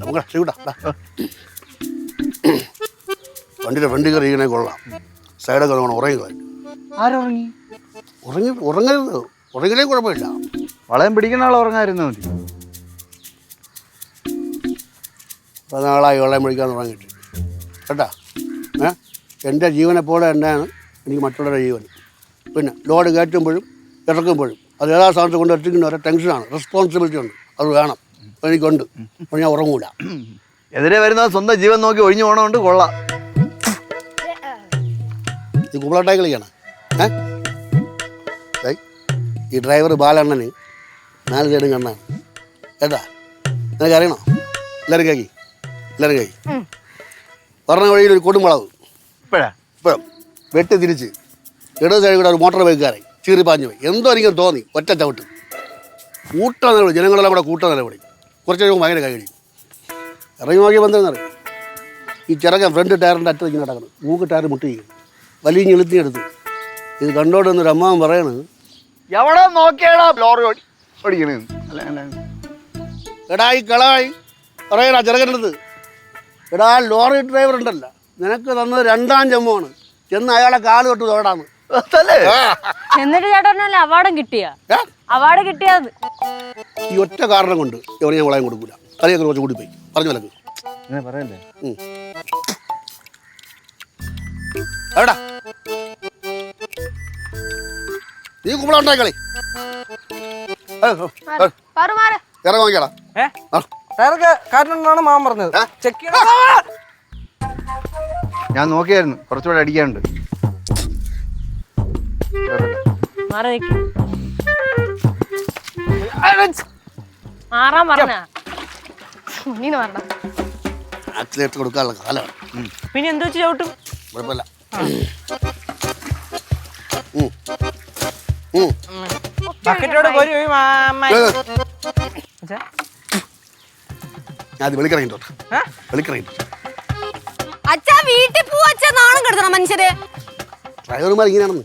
നമുക്ക് ശ്രീവിട്ടാ വണ്ടിയുടെ ഫ്രണ്ടിൽ കയറി ഇങ്ങനെ കൊള്ളാം. സൈഡൊക്കെ നമ്മൾ ഉറങ്ങി ആരുറങ്ങി ഉറങ്ങി? ഉറങ്ങരുത് ഉറങ്ങിലേ കുഴപ്പമില്ല. വളയം പിടിക്കുന്ന ആൾ ഉറങ്ങായിരുന്നു മതി. പതിനാളായി നാളായി വെള്ളം ഉറങ്ങിട്ട് തുടങ്ങിയിട്ട് കേട്ടാ? ഏ? എന്റെ ജീവനെപ്പോലെ പോലെ തന്നെയാണ് എനിക്ക് മറ്റുള്ളവരുടെ ജീവൻ. പിന്നെ ലോഡ് കയറ്റുമ്പോഴും ഇറക്കുമ്പോഴും അത് ഏതാ സ്ഥാനത്ത് കൊണ്ട് എത്തിക്കുന്ന ഒരു ടെൻഷനാണ് റെസ്പോൺസിബിലിറ്റി ഉണ്ട്. അത് വേണം. എനിക്കുണ്ട്. അപ്പൊ ഞാൻ ഉറങ്ങൂല. എതിരെ വരുന്ന സ്വന്തം ജീവൻ നോക്കി ഒഴിഞ്ഞു പോണോണ്ട് കൊള്ളാം. ഇത് കുമ്പളട്ടായി കളിക്കണം. ഏ? ഈ ഡ്രൈവർ ബാലണ്ണന് നാല് സൈഡും കണ്ണാണ്. കേട്ടാ? നിനക്ക് അറിയണോ എല്ലാവരും കേക്കി? എല്ലാവരും കേക്കി? പറഞ്ഞ വഴിയിൽ ഒരു കൊടുമുളവ് ഇപ്പഴാ? ഇപ്പം വെട്ടി തിരിച്ച്. ഇടത് സൈഡിൽ കൂടെ ഒരു മോട്ടോർ ബൈക്കാരെ ചീറി പാഞ്ഞു പോയി എന്തോ എനിക്ക് തോന്നി. ഒറ്റ ചവിട്ട്. കൂട്ട നിലവിളി. ജനങ്ങളെല്ലാം കൂടെ കൂട്ട നിലവിളി. കുറച്ച് കഴിയുമ്പോൾ ഭയങ്കര കഴിയും ഇറങ്ങി നോക്കിയ ബന്ധം ഈ ചിറകൻ ഫ്രണ്ട് ടയറിന്റെ അറ്റത്ത് ഇങ്ങനെ നടക്കണം മൂക്ക് ടയർ മുട്ടിയിരിക്കും വലിയ ഞെളുത്തി എടുത്തു. ഇത് കണ്ടോണ്ട് വന്നൊരു അമ്മാവൻ പറയണത് എവിടെ നോക്കിയാടാ ലോറി ഓടി ഓടിക്കണേ? അല്ല അല്ല എടാ ഈ കളായി പറയണ ചെറുക്കന്റെ അടുത്ത് എടാ ലോറി ഡ്രൈവർ ഉണ്ടല്ല. നിനക്ക് തന്നത് രണ്ടാം ജമ്മുവാണ് ചെന്ന് അയാളെ കാൽ തൊട്ട് തോടാന്ന്. എന്നിട്ട് ചേട്ടനല്ല അവാർഡും കിട്ടിയ. അവാർഡ് കിട്ടിയത് ഈ ഒറ്റ കാരണം കൊണ്ട് ഇവനെ ഞാൻ വളയം കൊടുക്കൂല. കളിയൊക്കെ കുറച്ച് കൂടി പോയി. പറഞ്ഞു വിലക്ക് അങ്ങനെ പറയല്ലേ? എവിടാ? നീ കുമ്പള ഉണ്ടായി കളി. മാറ് ഇറങ്ങി നോക്കിയാടാ ഏ? ടയറൊക്കെ കാറ്റിനുണ്ടെന്നാണ് മാമൻ പറഞ്ഞത്. ചെക്ക് ഞാൻ നോക്കിയായിരുന്നു. കുറച്ചുകൂടെ അടിക്കാനുണ്ട്. മാറി മാറാൻ പറഞ്ഞ. ആക്സിലേറ്റർ കൊടുക്കാനുള്ള കാലമാണ് പിന്നെ എന്തോ വെച്ച് ചവിട്ടും? കുഴപ്പമില്ല. ബക്കറ്റോടെ ഞാൻ അച്ഛാ വീട്ടിൽ പോവാ അച്ഛാ. നാണം കെടുത്തണം മനുഷ്യര്. ഡ്രൈവർമാർ ഇങ്ങനെയാണെന്ന്.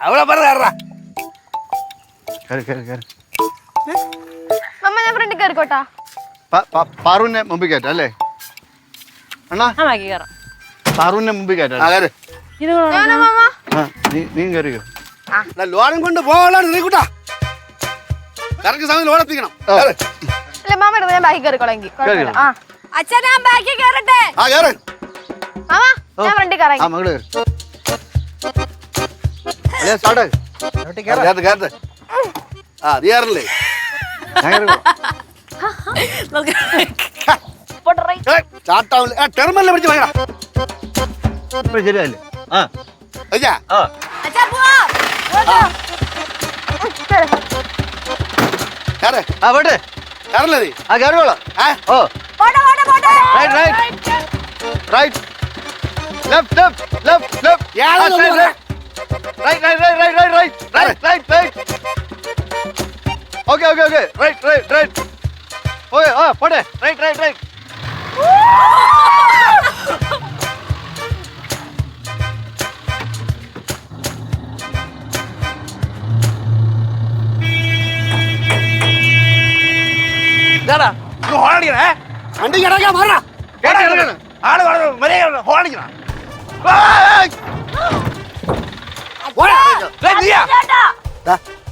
അവളെ പറഞ്ഞ കയറാ കയറി കയറി കയറി മമ്മ ഞാൻ ഫ്രണ്ട് കയറിക്കോട്ടാ പാറുവിനെ മുമ്പിൽ കയറ്റാം അല്ലേ? അണ്ണാ പാറുവിനെ മുമ്പിൽ കയറ്റാം നീ കയറിയോ ലോണും കൊണ്ട് പോകാൻ നീക്കൂട്ടാ. കറക്റ്റ് സമയം ലോൺ എത്തിക്കണം. മാമ ഞാൻ ബാക്കി കയറിക്കോളെങ്കിൽ അച്ഛൻ ഞാൻ ബാക്കി കയറട്ടെ ആ കേറ്. മാമാ. ഞാൻ ഫ്രണ്ടിൽ കറങ്ങി. മകൾ ആ നീ കയറില്ലേ? ടെർമല്ല പിടിച്ച് ഭയങ്കര ശരിയല്ലേ ആ. അയ്യാ. ആ. ആ. പോട്ടെ. കയറില്ലേ ആ കയറിക്കോളാം. ഓ. Right right right left left left left യാളെ നോക്ക്. Right right right right right right right right okay okay okay right right right okay ആ പോട്ടെ റൈറ്റ് റൈറ്റ് റൈറ്റ് ഇതാടാ. ഇത് horn അടിക്കണേ? വണ്ടി കിടക്കാൻ മാറാ. കേട്ടോ, കേട്ടോ. ആൾ horn അടിക്കണം.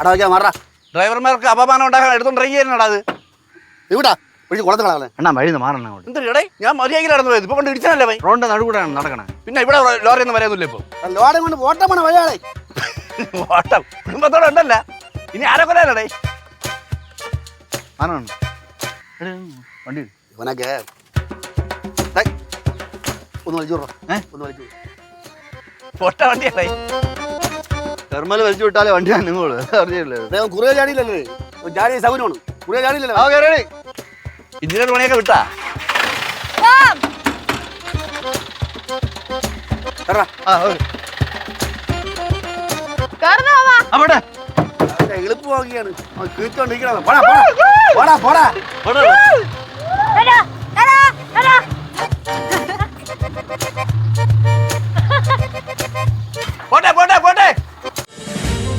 അടാ വയ്ക്കാൻ മാറാ ഡ്രൈവർമാർക്ക് അപമാനം ഉണ്ടാക്കാൻ എടുത്തോണ്ട് ട്രൈ ചെയ്യുന്നടാ അത്. ഇവിടാ പിടിച്ച് കുളത്ത് കളകളെ അണ്ണാ വഴി മാറണം അങ്ങോട്ട്. എന്തിടേ ഞാൻ മര്യാദയിൽ നടന്നു പോയത്. ഇപ്പൊ കൊണ്ട് ഇടിച്ചാലേ ഭൈ റോഡിന്റെ നടുക്കൂടെയാണ് നടക്കണേ. പിന്നെ ഇവിടെ ലോറി ഒന്നും വരാന്നില്ല ഇപ്പൊ. ലോറി കൊണ്ട് ഓട്ടം പോണ വഴിയാളെ. ഓട്ടം. കുടുംബത്തോടെ ഉണ്ടല്ല. ഇനി ആരെ കൊല്ലാനടേ? മാറണം എടേ, വണ്ടി. ഇവനൊക്കെ ഒന്ന് വലിച്ചു ഏ? ഒന്ന് വലിച്ചു പൊട്ട വണ്ടിയാണേ. തെർമൽ വലിച്ചു വിട്ടാലേ വണ്ടി അനങ്ങുള്ളൂ. അറിഞ്ഞില്ലേ അദ്ദേഹം കുറേ ജാടിയില്ലല്ലേ ജാടി സൗകര്യമാണ്. കുറേ ജാടിയില്ലല്ലോ ആ കയറി ഇഞ്ചിനീയർ പണിയൊക്കെ വിട്ടാ? അവിടെ. എളുപ്പമാക്കിയാണ്. കീത്തോണ്ടിരിക്കണം പോടാ പോടാ. പോടാ പോടാ.